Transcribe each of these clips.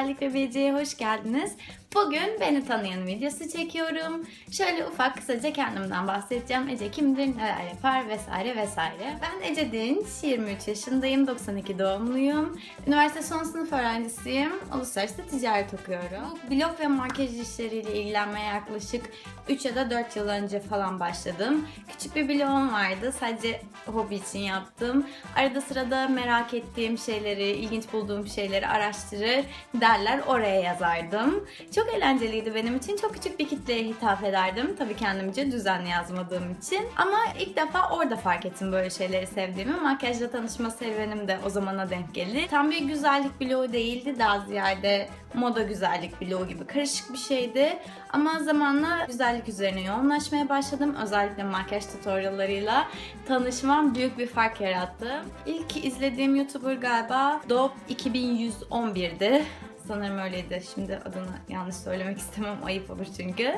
Güzellik ve Beceri'ye hoş geldiniz. Bugün beni tanıyan videosu çekiyorum. Şöyle ufak kısaca kendimden bahsedeceğim. Ece kimdir, neler yapar vesaire vesaire. Ben Ece Dinç, 23 yaşındayım, 92 doğumluyum. Üniversite son sınıf öğrencisiyim. Uluslararası ticaret okuyorum. Blog ve makyaj işleriyle ilgilenmeye yaklaşık 3 ya da 4 yıl önce falan başladım. Küçük bir blogum vardı. Sadece hobi için yaptım. Arada sırada merak ettiğim şeyleri, ilginç bulduğum şeyleri araştırır, derler oraya yazardım. Çok eğlenceliydi benim için. Çok küçük bir kitleye hitap ederdim. Tabii kendimce düzenli yazmadığım için. Ama ilk defa orada fark ettim böyle şeyleri sevdiğimi. Makyajla tanışma serüvenim de o zamana denk geldi. Tam bir güzellik bloğu değildi. Daha ziyade moda güzellik bloğu gibi karışık bir şeydi. Ama zamanla güzellik üzerine yoğunlaşmaya başladım. Özellikle makyaj tutoriallarıyla tanışmam büyük bir fark yarattı. İlk izlediğim YouTuber galiba Dop 2111'di. Sanırım öyleydi. Şimdi adını yanlış söylemek istemem. Ayıp olur çünkü.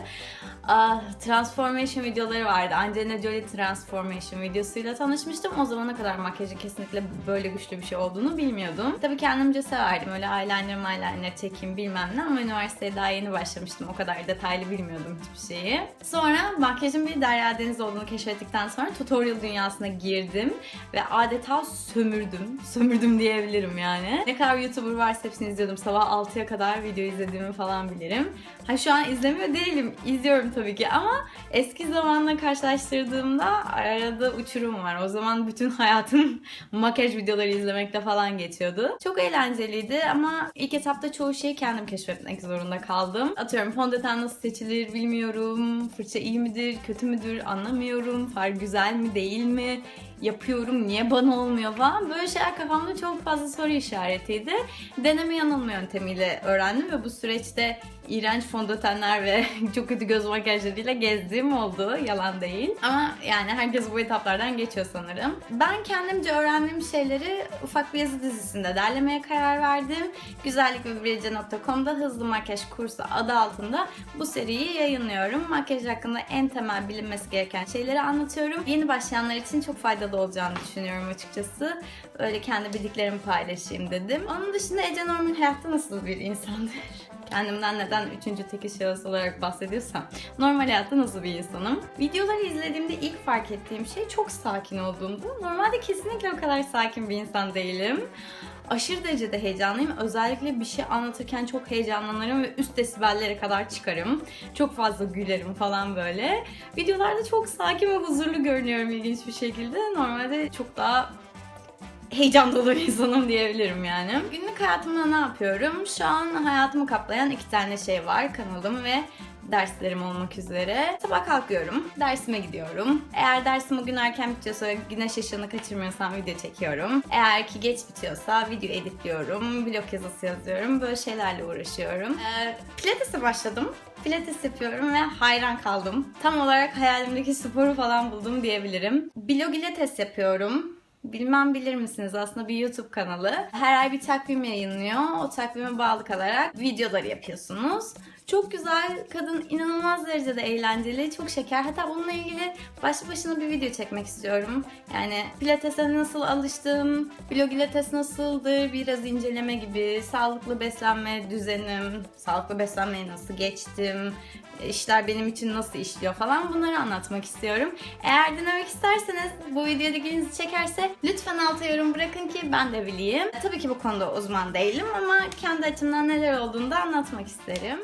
Transformation videoları vardı. Angelina Jolie transformation videosuyla tanışmıştım. O zamana kadar makyajın kesinlikle böyle güçlü bir şey olduğunu bilmiyordum. Tabii kendimce severdim. Öyle eyeliner eyeliner çekeyim bilmem ne ama üniversiteye daha yeni başlamıştım. O kadar detaylı bilmiyordum hiçbir şeyi. Sonra makyajın bir derya deniz olduğunu keşfettikten sonra tutorial dünyasına girdim ve adeta sömürdüm. Sömürdüm diyebilirim yani. Ne kadar YouTuber varsa hepsini izliyordum. Sabah 6'ya kadar video izlediğimi falan bilirim. Ha şu an izlemiyor değilim. İzliyorum tabii ki ama eski zamanla karşılaştırdığımda arada uçurum var. O zaman bütün hayatım makyaj videoları izlemekte falan geçiyordu. Çok eğlenceliydi ama ilk etapta çoğu şeyi kendim keşfetmek zorunda kaldım. Atıyorum fondöten nasıl seçilir bilmiyorum. Fırça iyi midir, kötü müdür anlamıyorum. Far güzel mi değil mi? yapıyorum, niye bana olmuyor falan. Böyle şeyler kafamda çok fazla soru işaretiydi. Deneme yanılma yöntemiyle öğrendim ve bu süreçte iğrenç fondötenler ve çok kötü göz makyajlarıyla gezdiğim oldu. Yalan değil. Ama yani herkes bu etaplardan geçiyor sanırım. Ben kendimce öğrendiğim şeyleri ufak bir yazı dizisinde derlemeye karar verdim. Güzellik hızlı makyaj kursu adı altında bu seriyi yayınlıyorum. Makyaj hakkında en temel bilinmesi gereken şeyleri anlatıyorum. Yeni başlayanlar için çok faydalı olacağını düşünüyorum açıkçası. Öyle kendi bildiklerimi paylaşayım dedim. Onun dışında Ece Norman hayatta nasıl bir insandır? kendimden neden üçüncü tekil şahıs olarak bahsediyorsam normal hayatta nasıl bir insanım? Videoları izlediğimde ilk fark ettiğim şey çok sakin olduğumdu. Normalde kesinlikle o kadar sakin bir insan değilim. Aşırı derecede heyecanlıyım. Özellikle bir şey anlatırken çok heyecanlanırım ve üst desibellere kadar çıkarım. Çok fazla gülerim falan böyle. Videolarda çok sakin ve huzurlu görünüyorum ilginç bir şekilde. Normalde çok daha heyecan dolu bir insanım diyebilirim yani. Günlük hayatımda ne yapıyorum? Şu an hayatımı kaplayan iki tane şey var. Kanalım ve derslerim olmak üzere. Sabah kalkıyorum, dersime gidiyorum. Eğer dersim bugün erken bitiyorsa güneş ışığını kaçırmıyorsam video çekiyorum. Eğer ki geç bitiyorsa video editliyorum, blog yazısı yazıyorum. Böyle şeylerle uğraşıyorum. Ee, pilates'e başladım. Pilates yapıyorum ve hayran kaldım. Tam olarak hayalimdeki sporu falan buldum diyebilirim. Blog ile yapıyorum. Bilmem bilir misiniz aslında bir YouTube kanalı. Her ay bir takvim yayınlıyor. O takvime bağlı kalarak videoları yapıyorsunuz. Çok güzel, kadın inanılmaz derecede eğlenceli, çok şeker. Hatta bununla ilgili başlı başına bir video çekmek istiyorum. Yani pilatese nasıl alıştım, pilates nasıldır, biraz inceleme gibi, sağlıklı beslenme düzenim, sağlıklı beslenmeye nasıl geçtim, işler benim için nasıl işliyor falan bunları anlatmak istiyorum. Eğer dinlemek isterseniz bu videoda ilginizi çekerse lütfen alta yorum bırakın ki ben de bileyim. Tabii ki bu konuda uzman değilim ama kendi açımdan neler olduğunu da anlatmak isterim.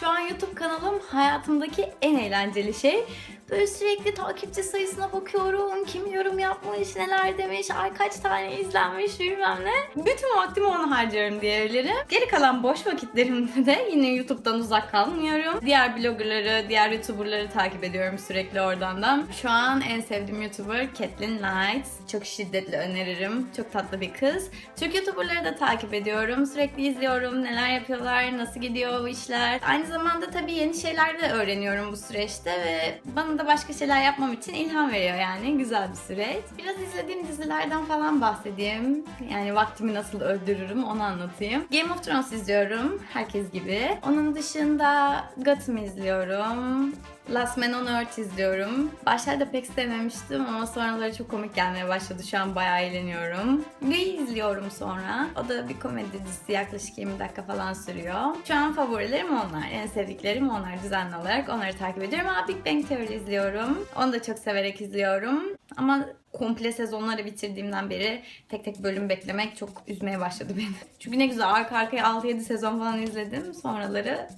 Şu an YouTube kanalım hayatımdaki en eğlenceli şey. Böyle sürekli takipçi sayısına bakıyorum. Kim yorum yapmış, neler demiş, ay kaç tane izlenmiş bilmem ne. Bütün vaktimi ona harcıyorum diyebilirim. Geri kalan boş vakitlerimde de yine YouTube'dan uzak kalmıyorum. Diğer bloggerları, diğer YouTuber'ları takip ediyorum sürekli oradan da. Şu an en sevdiğim YouTuber Caitlyn Knight. Çok şiddetli öneririm. Çok tatlı bir kız. Türk YouTuber'ları da takip ediyorum. Sürekli izliyorum. Neler yapıyorlar, nasıl gidiyor bu işler. Aynı zamanda tabii yeni şeyler de öğreniyorum bu süreçte ve bana da başka şeyler yapmam için ilham veriyor yani. Güzel bir süreç. Biraz izlediğim dizilerden falan bahsedeyim. Yani vaktimi nasıl öldürürüm onu anlatayım. Game of Thrones izliyorum. Herkes gibi. Onun dışında Gotham izliyorum. Last Man on Earth izliyorum. Başlarda pek sevmemiştim ama sonraları çok komik gelmeye başladı. Şu an bayağı eğleniyorum. Glee izliyorum sonra. O da bir komedi dizisi yaklaşık 20 dakika falan sürüyor. Şu an favorilerim onlar. En sevdiklerim onlar düzenli olarak. Onları takip ediyorum. Ama Big Bang Theory izliyorum. Onu da çok severek izliyorum. Ama komple sezonları bitirdiğimden beri tek tek bölüm beklemek çok üzmeye başladı beni. Çünkü ne güzel arka arkaya 6-7 sezon falan izledim. Sonraları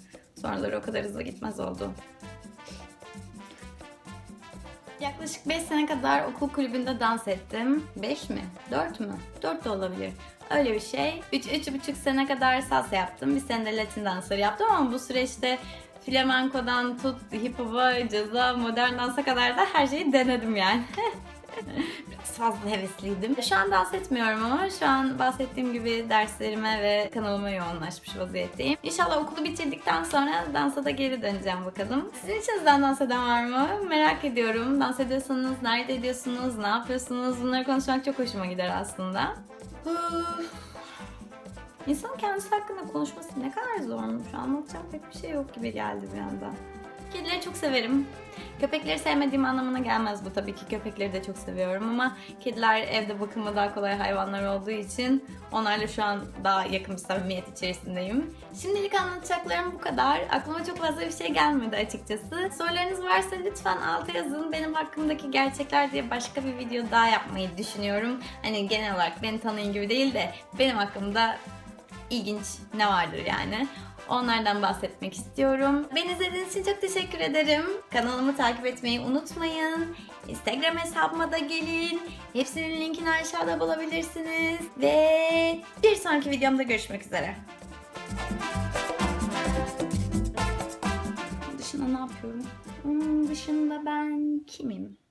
sonraları o kadar hızlı gitmez oldu. Yaklaşık 5 sene kadar okul kulübünde dans ettim. 5 mi? 4 mü? 4 de olabilir. Öyle bir şey. 3-3,5 sene kadar salsa yaptım. Bir sene de latin dansları yaptım ama bu süreçte flamenkodan tut hip hop'a, caza, modern dansa kadar da her şeyi denedim yani. Biraz fazla hevesliydim. Şu an dans etmiyorum ama şu an bahsettiğim gibi derslerime ve kanalıma yoğunlaşmış vaziyetteyim. İnşallah okulu bitirdikten sonra dansa da geri döneceğim bakalım. Sizin içinizden dans eden var mı? Merak ediyorum. Dans ediyorsanız nerede ediyorsunuz, ne yapıyorsunuz? Bunları konuşmak çok hoşuma gider aslında. İnsanın kendisi hakkında konuşması ne kadar zormuş. Anlatacak pek bir şey yok gibi geldi bir anda. Kedileri çok severim. Köpekleri sevmediğim anlamına gelmez bu tabii ki. Köpekleri de çok seviyorum ama kediler evde bakımı daha kolay hayvanlar olduğu için onlarla şu an daha yakın bir samimiyet içerisindeyim. Şimdilik anlatacaklarım bu kadar. Aklıma çok fazla bir şey gelmedi açıkçası. Sorularınız varsa lütfen alta yazın. Benim hakkımdaki gerçekler diye başka bir video daha yapmayı düşünüyorum. Hani genel olarak beni tanıyın gibi değil de benim hakkımda ilginç ne vardır yani. Onlardan bahsetmek istiyorum. Beni izlediğiniz için çok teşekkür ederim. Kanalımı takip etmeyi unutmayın. Instagram hesabıma da gelin. Hepsinin linkini aşağıda bulabilirsiniz. Ve bir sonraki videomda görüşmek üzere. Dışında ne yapıyorum? Onun dışında ben kimim?